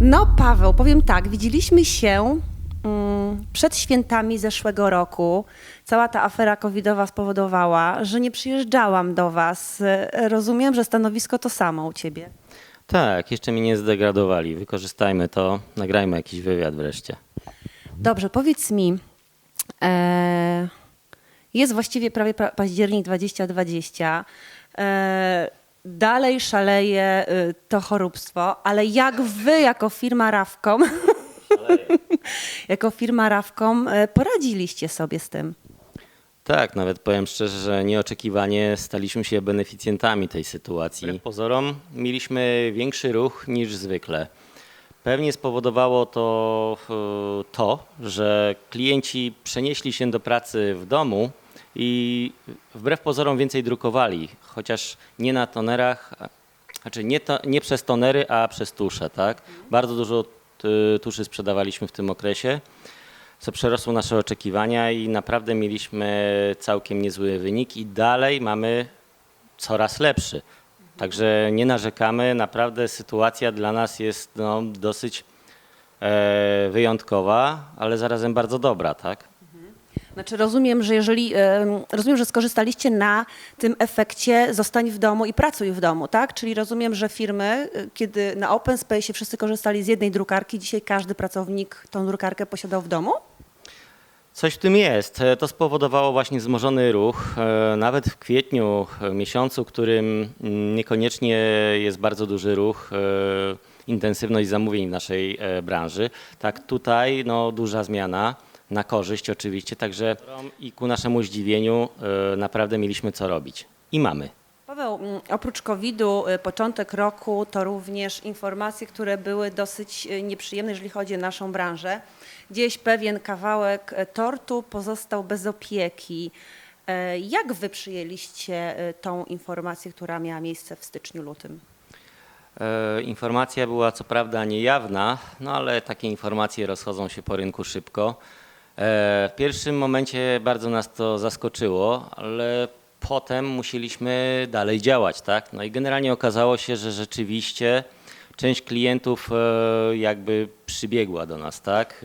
No, Paweł, powiem tak, widzieliśmy się mm, przed świętami zeszłego roku. Cała ta afera covidowa spowodowała, że nie przyjeżdżałam do Was. Rozumiem, że stanowisko to samo u Ciebie. Tak, jeszcze mnie nie zdegradowali. Wykorzystajmy to, nagrajmy jakiś wywiad wreszcie. Dobrze, powiedz mi, e, jest właściwie prawie pra- październik 2020. E, dalej szaleje e, to choróbstwo, ale jak wy jako firma Rawkom, jako firma Rawkom e, poradziliście sobie z tym? Tak, nawet powiem szczerze, że nieoczekiwanie staliśmy się beneficjentami tej sytuacji. Wbrew pozorom mieliśmy większy ruch niż zwykle. Pewnie spowodowało to e, to, że klienci przenieśli się do pracy w domu i wbrew pozorom więcej drukowali, chociaż nie na tonerach, znaczy nie, to, nie przez tonery, a przez tusze, tak? Bardzo dużo t- tuszy sprzedawaliśmy w tym okresie co przerosło nasze oczekiwania i naprawdę mieliśmy całkiem niezły wynik i dalej mamy coraz lepszy. Także nie narzekamy, naprawdę sytuacja dla nas jest no, dosyć e, wyjątkowa, ale zarazem bardzo dobra, tak? Znaczy rozumiem, że jeżeli em, rozumiem, że skorzystaliście na tym efekcie zostań w domu i pracuj w domu, tak? Czyli rozumiem, że firmy, y, kiedy na Open Space wszyscy korzystali z jednej drukarki, dzisiaj każdy pracownik tą drukarkę posiadał w domu? Coś w tym jest. E, To spowodowało właśnie wzmożony ruch. E, Nawet w kwietniu, e, miesiącu, którym mm, niekoniecznie jest bardzo duży ruch, intensywność zamówień w naszej branży. Tak tutaj no, duża zmiana na korzyść oczywiście, także i ku naszemu zdziwieniu e, naprawdę mieliśmy co robić. I mamy. Paweł, mm, oprócz COVID-u, y, początek roku to również informacje, które były dosyć y, nieprzyjemne, jeżeli chodzi o naszą branżę. Gdzieś pewien kawałek y, tortu pozostał bez opieki. E, Jak wy przyjęliście y, tą informację, która miała miejsce w styczniu, lutym? E, Informacja była co prawda niejawna, no ale takie informacje rozchodzą się po rynku szybko. E, W pierwszym momencie bardzo nas to zaskoczyło, ale potem musieliśmy dalej działać, tak? No i generalnie okazało się, że rzeczywiście część klientów e, jakby przybiegła do nas, tak?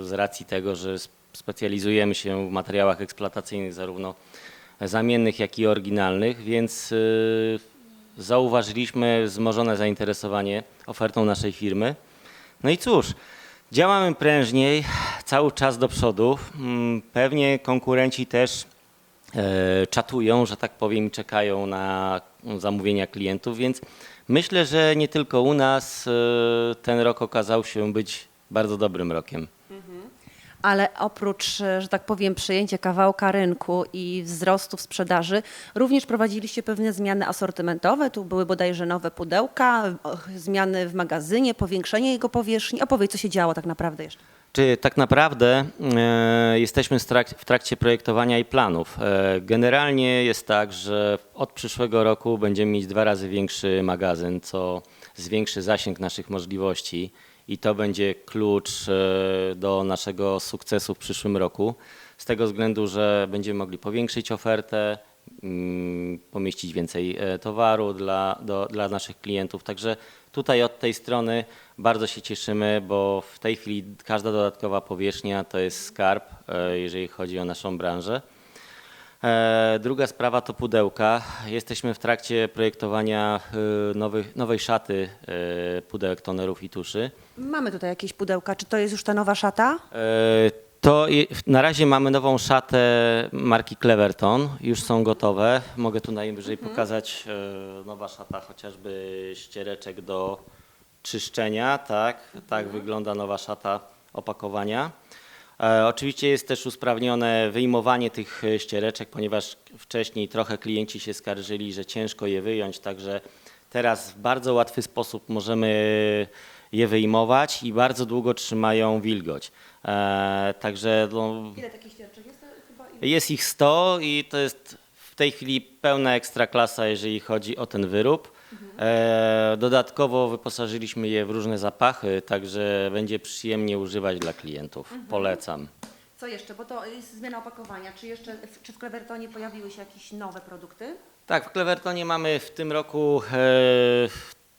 E, Z racji tego, że sp- specjalizujemy się w materiałach eksploatacyjnych zarówno zamiennych, jak i oryginalnych, więc zauważyliśmy wzmożone zainteresowanie ofertą naszej firmy. No i cóż, działamy prężniej, cały czas do przodu. Mm, Pewnie konkurenci też e, czatują, że tak powiem, i czekają na zamówienia klientów, więc myślę, że nie tylko u nas e, ten rok okazał się być bardzo dobrym rokiem. Ale oprócz, e, że tak powiem, przejęcia kawałka rynku i wzrostu w sprzedaży, również prowadziliście pewne zmiany asortymentowe. Tu były bodajże nowe pudełka, zmiany w magazynie, powiększenie jego powierzchni. Opowiedz, co się działo tak naprawdę jeszcze. Czy tak naprawdę e, jesteśmy w trak- w trakcie projektowania i planów? E, generalnie jest tak, że od przyszłego roku będziemy mieć dwa razy większy magazyn, co zwiększy zasięg naszych możliwości i to będzie klucz e, do naszego sukcesu w przyszłym roku. Z tego względu, że będziemy mogli powiększyć ofertę, pomieścić więcej e, towaru dla, do, dla naszych klientów. Także tutaj od tej strony bardzo się cieszymy, bo w tej chwili każda dodatkowa powierzchnia to jest skarb, e, jeżeli chodzi o naszą branżę. E, Druga sprawa to pudełka. Jesteśmy w trakcie projektowania nowych, nowej szaty pudełek tonerów i tuszy. Mamy tutaj jakieś pudełka. Czy to jest już ta nowa szata? To na razie mamy nową szatę marki Cleverton. Już są gotowe. Mogę tu najwyżej pokazać e, nowa szata, chociażby ściereczek do czyszczenia. Tak, tak wygląda nowa szata opakowania. E, Oczywiście jest też usprawnione wyjmowanie tych e, ściereczek, ponieważ wcześniej trochę klienci się skarżyli, że ciężko je wyjąć, także teraz w bardzo łatwy sposób możemy je wyjmować i bardzo długo trzymają wilgoć. E, także no, Ile takich ścierczek jest? Chyba jest ich 100 i to jest w tej chwili pełna ekstraklasa, jeżeli chodzi o ten wyrób. E, dodatkowo wyposażyliśmy je w różne zapachy, także będzie przyjemnie używać dla klientów. Polecam. Co jeszcze? Bo to jest zmiana opakowania. Czy jeszcze czy w Clevertonie pojawiły się jakieś nowe produkty? Tak, w Clevertonie mamy w tym roku e,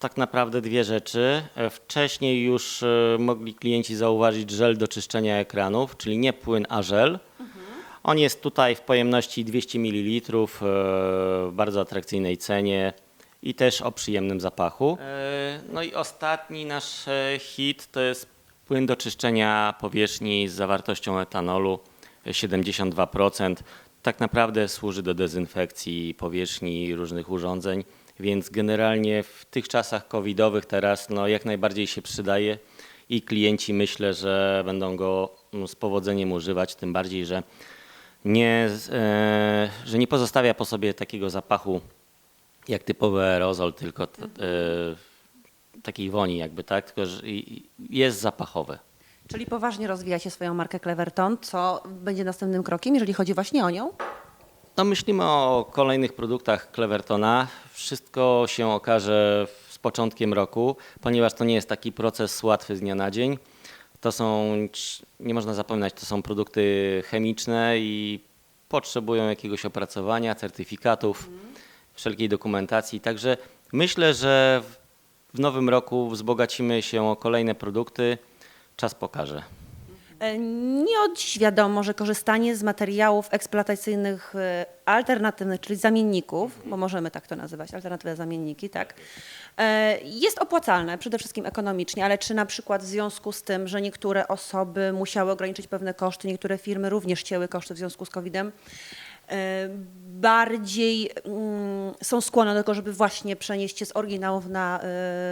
tak naprawdę dwie rzeczy. E, Wcześniej już e, mogli klienci zauważyć żel do czyszczenia ekranów, czyli nie płyn, a żel. On jest tutaj w pojemności 200 ml, e, w bardzo atrakcyjnej cenie i też o przyjemnym zapachu. No i ostatni nasz hit to jest płyn do czyszczenia powierzchni z zawartością etanolu e, 72%. Tak naprawdę służy do dezynfekcji powierzchni różnych urządzeń, więc generalnie w tych czasach covidowych teraz no, jak najbardziej się przydaje i klienci myślę, że będą go mm, z powodzeniem używać, tym bardziej, że nie, e, że nie pozostawia po sobie takiego zapachu jak typowy aerozol, tylko t, e, takiej woni jakby, tak? Tylko, że jest zapachowe. Czyli poważnie rozwijacie swoją markę Cleverton. Co będzie następnym krokiem, jeżeli chodzi właśnie o nią? No myślimy o kolejnych produktach Clevertona. Wszystko się okaże z początkiem roku, ponieważ to nie jest taki proces łatwy z dnia na dzień. To są, nie można zapominać, to są produkty chemiczne i potrzebują jakiegoś opracowania, certyfikatów, wszelkiej dokumentacji. Także myślę, że w- w nowym roku wzbogacimy się o kolejne produkty. Czas pokaże. E, Nie od dziś wiadomo, że korzystanie z materiałów eksploatacyjnych e, alternatywnych, czyli zamienników, bo możemy tak to nazywać, alternatywne zamienniki, tak, e, jest opłacalne, przede wszystkim ekonomicznie, ale czy na przykład w związku z tym, że niektóre osoby musiały ograniczyć pewne koszty, niektóre firmy również cięły koszty w związku z COVID-em, bardziej mm, są skłonne do tego, żeby właśnie przenieść się z oryginałów na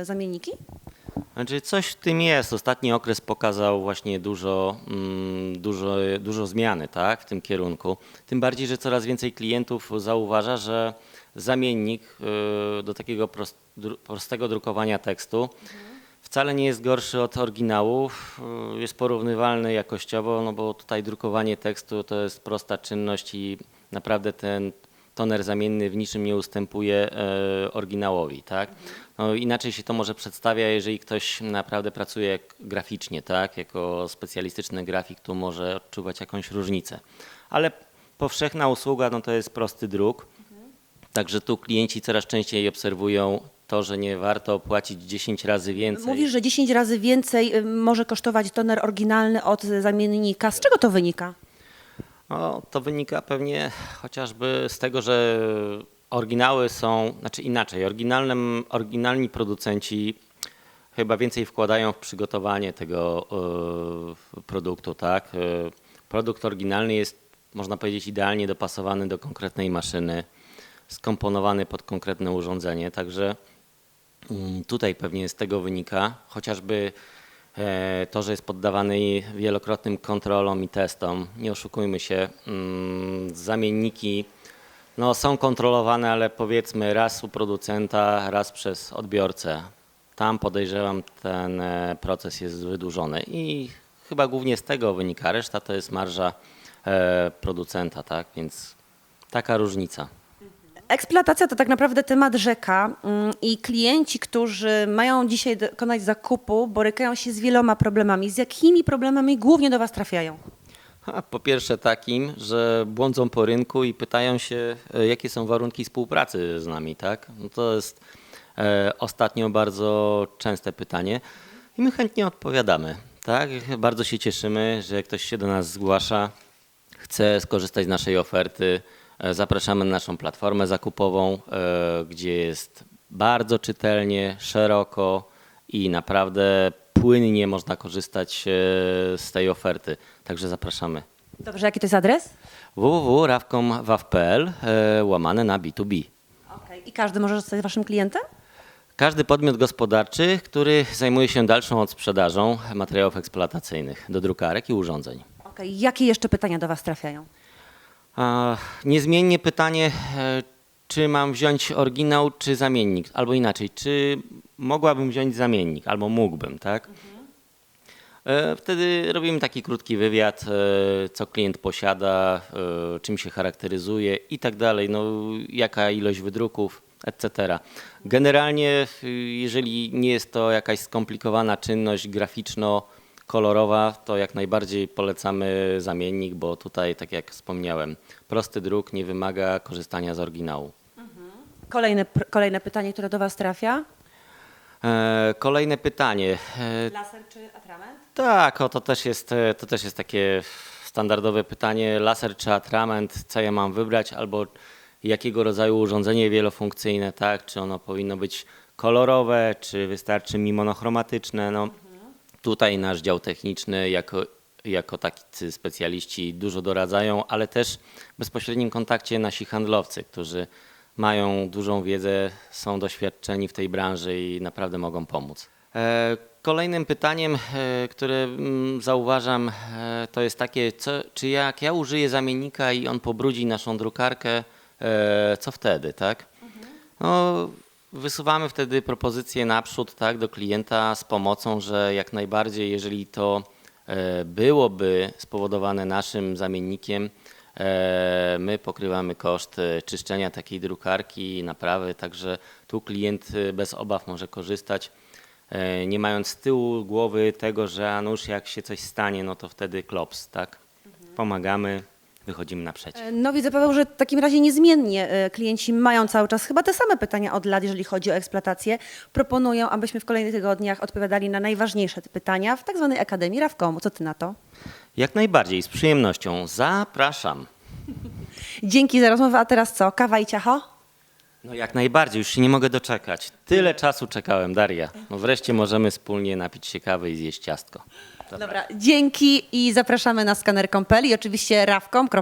zamienniki? Znaczy coś w tym jest. Ostatni okres pokazał właśnie dużo, mm, dużo, dużo zmiany tak, w tym kierunku. Tym bardziej, że coraz więcej klientów zauważa, że zamiennik y, do takiego prostego drukowania tekstu wcale nie jest gorszy od oryginałów. y, Jest porównywalny jakościowo, no bo tutaj drukowanie tekstu to jest prosta czynność i naprawdę ten toner zamienny w niczym nie ustępuje e, oryginałowi, tak? No, inaczej się to może przedstawia, jeżeli ktoś naprawdę pracuje graficznie, tak? Jako specjalistyczny grafik, to może odczuwać jakąś różnicę. Ale powszechna usługa, no to jest prosty druk. Także tu klienci coraz częściej obserwują to, że nie warto płacić 10 razy więcej. Mówisz, że 10 razy więcej y, może kosztować toner oryginalny od zamiennika. Z czego to wynika? No, to wynika pewnie chociażby z tego, że oryginały są, znaczy inaczej, oryginalnym, oryginalni producenci chyba więcej wkładają w przygotowanie tego e, produktu, tak? E, produkt oryginalny jest, można powiedzieć, idealnie dopasowany do konkretnej maszyny, skomponowany pod konkretne urządzenie, także Mm, Tutaj pewnie z tego wynika chociażby to, że jest poddawany wielokrotnym kontrolom i testom. Nie oszukujmy się, mm, zamienniki no, są kontrolowane, ale powiedzmy raz u producenta, raz przez odbiorcę. Tam podejrzewam ten e, proces jest wydłużony i chyba głównie z tego wynika. Reszta to jest marża e, producenta, tak? Więc taka różnica. Eksploatacja to tak naprawdę temat rzeka mm, i klienci, którzy mają dzisiaj dokonać zakupu, borykają się z wieloma problemami. Z jakimi problemami głównie do Was trafiają? Po pierwsze takim, że błądzą po rynku i pytają się, e, jakie są warunki współpracy z nami, tak? No to jest e, ostatnio bardzo częste pytanie i my chętnie odpowiadamy, tak? Bardzo się cieszymy, że ktoś się do nas zgłasza, chce skorzystać z naszej oferty. E, Zapraszamy na naszą platformę zakupową, e, gdzie jest bardzo czytelnie, szeroko i naprawdę płynnie można korzystać e, z tej oferty. Także zapraszamy. Dobrze, jaki to jest adres? www.rawcom.waw.pl e, łamane na B2B. Okay. I każdy może zostać Waszym klientem? Każdy podmiot gospodarczy, który zajmuje się dalszą odsprzedażą materiałów eksploatacyjnych do drukarek i urządzeń. Okay. Jakie jeszcze pytania do Was trafiają? Niezmiennie pytanie, e, czy mam wziąć oryginał, czy zamiennik? Albo inaczej, czy mogłabym wziąć zamiennik, albo mógłbym, tak? E, Wtedy robimy taki krótki wywiad, e, co klient posiada, czym się charakteryzuje i tak dalej, no, jaka ilość wydruków, etc. Generalnie, y, jeżeli nie jest to jakaś skomplikowana czynność graficzno-kolorowa, to jak najbardziej polecamy zamiennik, bo tutaj, tak jak wspomniałem, prosty druk nie wymaga korzystania z oryginału. Kolejne, pr- kolejne pytanie, które do Was trafia. E, kolejne pytanie. E, Laser czy atrament? tak, o, to, też jest, e, to też jest takie standardowe pytanie. Laser czy atrament? Co ja mam wybrać? Albo jakiego rodzaju urządzenie wielofunkcyjne, tak? Czy ono powinno być kolorowe, czy wystarczy mi monochromatyczne? No, tutaj nasz dział techniczny jako, jako tacy specjaliści dużo doradzają, ale też w bezpośrednim kontakcie nasi handlowcy, którzy mają dużą wiedzę, są doświadczeni w tej branży i naprawdę mogą pomóc. E, Kolejnym pytaniem, e, które mm, zauważam, e, to jest takie, co, czy jak ja użyję zamiennika i on pobrudzi naszą drukarkę, co wtedy, tak? No, wysuwamy wtedy propozycję naprzód tak, do klienta z pomocą, że jak najbardziej, jeżeli to e, byłoby spowodowane naszym zamiennikiem, e, my pokrywamy koszt e, czyszczenia takiej drukarki naprawy, także tu klient bez obaw może korzystać, nie mając z tyłu głowy tego, że a nuż jak się coś stanie, no to wtedy klops, tak? Pomagamy, wychodzimy naprzeciw. No widzę, Paweł, że w takim razie niezmiennie e, klienci mają cały czas chyba te same pytania od lat, jeżeli chodzi o eksploatację. Proponują, abyśmy w kolejnych tygodniach odpowiadali na najważniejsze te pytania w tak zwanej Akademii Rawkomu. Co ty na to? Jak najbardziej, z przyjemnością. Zapraszam. Dzięki za rozmowę, a teraz co? Kawa i ciacho? No jak najbardziej, już się nie mogę doczekać. Tyle czasu czekałem, Daria. No wreszcie możemy wspólnie napić się kawy i zjeść ciastko. Dobra, dzięki i zapraszamy na skaner.pl i oczywiście rawkom.waw.pl.